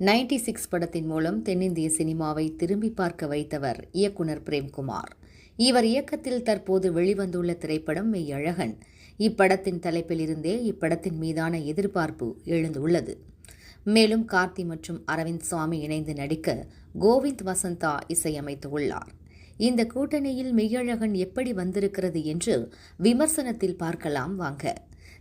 Ninety six படத்தின் மூலம் தென்னிந்திய சினிமாவை திரும்பி பார்க்க வைத்தவர் இயக்குனர் பிரேம்குமார். இவர் இயக்கத்தில் தற்போது வெளிவந்துள்ள திரைப்படம் மெய்யழகன் இப்படத்தின் தலைப்பில் இருந்தே இப்படத்தின் மீதான எதிர்பார்ப்பு எழுந்துள்ளது. மேலும் கார்த்தி மற்றும் அரவிந்த் சுவாமி இணைந்து நடிக்க கோவிந்த் வசந்தா இசையமைத்துள்ளார் இந்த கூட்டணியில் மெய்யழகன் எப்படி வந்திருக்கிறது என்று விமர்சனத்தில் பார்க்கலாம் வாங்க.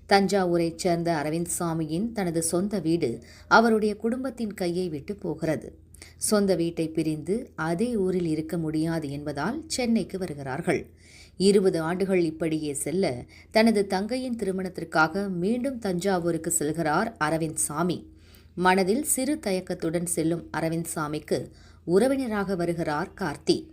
தஞ்சாவூரைச் சேர்ந்த அரவிந்த் சாமியின் தனது சொந்த வீடு அவருடைய குடும்பத்தின் கையை விட்டு போகிறது. சொந்த வீட்டை பிரிந்து அதே ஊரில் இருக்க முடியாது என்பதால் சென்னைக்கு வருகிறார்கள். இருபது ஆண்டுகள் இப்படியே செல்ல தனது தங்கையின் திருமணத்திற்காக மீண்டும் தஞ்சாவூருக்கு செல்கிறார் அரவிந்த் சாமி. மனதில் சிறு தயக்கத்துடன் செல்லும் அரவிந்த் சாமிக்கு உறவினராக வருகிறார் கார்த்தி.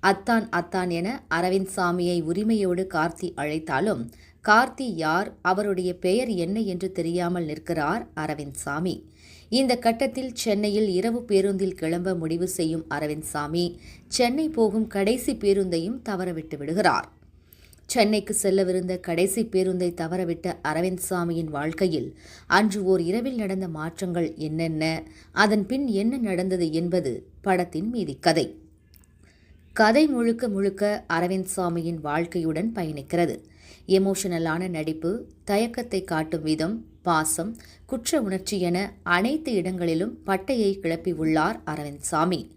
அத்தான் அத்தான் என அரவிந்த் சாமியை உரிமையோடு கார்த்தி அழைத்தாலும் கார்த்தி யார் அவருடைய பெயர் என்ன என்று தெரியாமல் நிற்கிறார் அரவிந்த் சாமி இந்த கட்டத்தில் சென்னையில் இரவு பேருந்தில் கிளம்ப முடிவு செய்யும் அரவிந்த் சாமி சென்னை போகும் கடைசி பேருந்தையும் தவறவிட்டு விடுகிறார். சென்னைக்கு செல்லவிருந்த கடைசி பேருந்தை தவறவிட்ட அரவிந்த் சாமியின் வாழ்க்கையில் அன்று ஓர் இரவில் நடந்த மாற்றங்கள் என்னென்ன அதன் பின் என்ன நடந்தது என்பது படத்தின் மீதி கதை. கதை முழுக்க முழுக்க அரவிந்த் சாமியின் வாழ்க்கையுடன் பயணிக்கிறது. எமோஷனலான நடிப்பு தயக்கத்தை காட்டும் விதம் பாசம் குற்ற உணர்ச்சி என அனைத்து இடங்களிலும் பட்டையை கிளப்பி உள்ளார் அரவிந்த் சாமி.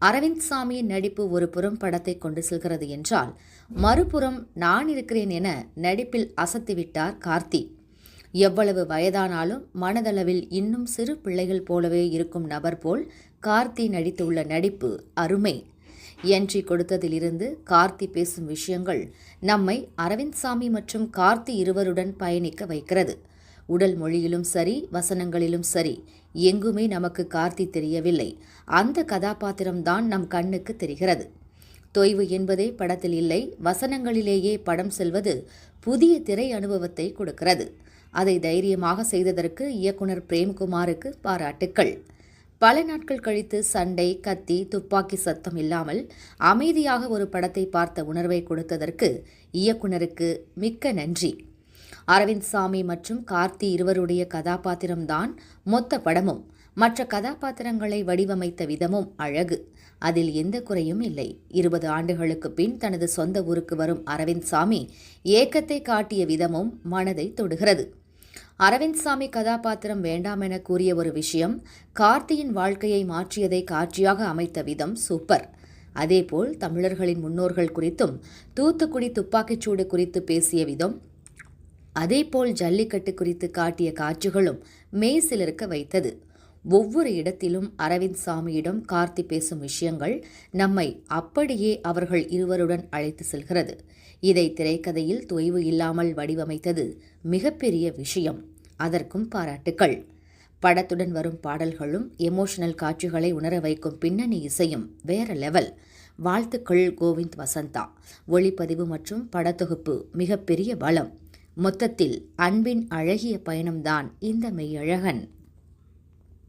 அரவிந்த் சாமியின் நடிப்பு ஒரு புறம் படத்தை கொண்டு செல்கிறது என்றால் மறுபுறம் நான் இருக்கிறேன் என நடிப்பில் அசத்திவிட்டார் கார்த்தி. எவ்வளவு வயதானாலும் மனதளவில் இன்னும் சிறு பிள்ளைகள் போலவே இருக்கும் நபர் போல் கார்த்தி நடித்துள்ள நடிப்பு அருமை. என்ட்ரி கொடுத்ததிலிருந்து கார்த்தி பேசும் விஷயங்கள் நம்மை அரவிந்த் சாமி மற்றும் கார்த்தி இருவருடன் பயணிக்க வைக்கிறது. உடல் மொழியிலும் சரி வசனங்களிலும் சரி எங்குமே நமக்கு கார்த்தி தெரியவில்லை. அந்த கதாபாத்திரம்தான் நம் கண்ணுக்கு தெரிகிறது. தொய்வு என்பதே படத்தில் இல்லை வசனங்களிலேயே படம் செல்வது புதிய திரை அனுபவத்தை கொடுக்கிறது. அதை தைரியமாக செய்ததற்கு இயக்குனர் பிரேம்குமாருக்கு பாராட்டுக்கள். பல நாட்கள் கழித்து சண்டை கத்தி துப்பாக்கி சத்தம் இல்லாமல் அமைதியாக ஒரு படத்தை பார்த்த உணர்வை கொடுத்ததற்கு இயக்குனருக்கு மிக்க நன்றி. அரவிந்த் சாமி மற்றும் கார்த்தி இருவருடைய கதாபாத்திரம்தான் மொத்த படமும். மற்ற கதாபாத்திரங்களை வடிவமைத்த விதமும் அழகு. அதில் எந்த குறையும் இல்லை. இருபது ஆண்டுகளுக்கு பின் தனது சொந்த ஊருக்கு வரும் அரவிந்த் சாமி ஏக்கத்தை காட்டிய விதமும் மனதை தொடுகிறது. அரவிந்த் சாமி கதாபாத்திரம் வேண்டாம் என கூறிய ஒரு விஷயம் கார்த்தியின் வாழ்க்கையை மாற்றியதை காட்சியாக அமைத்த விதம் சூப்பர். அதேபோல் தமிழர்களின் முன்னோர்கள் குறித்தும் தூத்துக்குடி துப்பாக்கிச்சூடு குறித்து பேசிய விதம் அதேபோல் ஜல்லிக்கட்டு குறித்து காட்டிய காட்சிகளும் மெய்சிலிருக்க வைத்தது. ஒவ்வொரு இடத்திலும் அரவிந்த் சாமியிடம் கார்த்தி பேசும் விஷயங்கள் நம்மை அப்படியே அவர்கள் இருவருடன் அழைத்து செல்கிறது. இதை திரைக்கதையில் தொய்வு இல்லாமல் வடிவமைத்தது மிகப்பெரிய விஷயம். அதற்கும் பாராட்டுக்கள். படத்துடன் வரும் பாடல்களும் எமோஷனல் காட்சிகளை உணர வைக்கும் பின்னணி இசையும் வேற லெவல். வாழ்த்துக்கள் கோவிந்த் வசந்தா. ஒளிப்பதிவு மற்றும் படத்தொகுப்பு மிகப்பெரிய பலம். மொத்தத்தில் அன்பின் அழகிய பயணம்தான் இந்த மெய்யழகன்.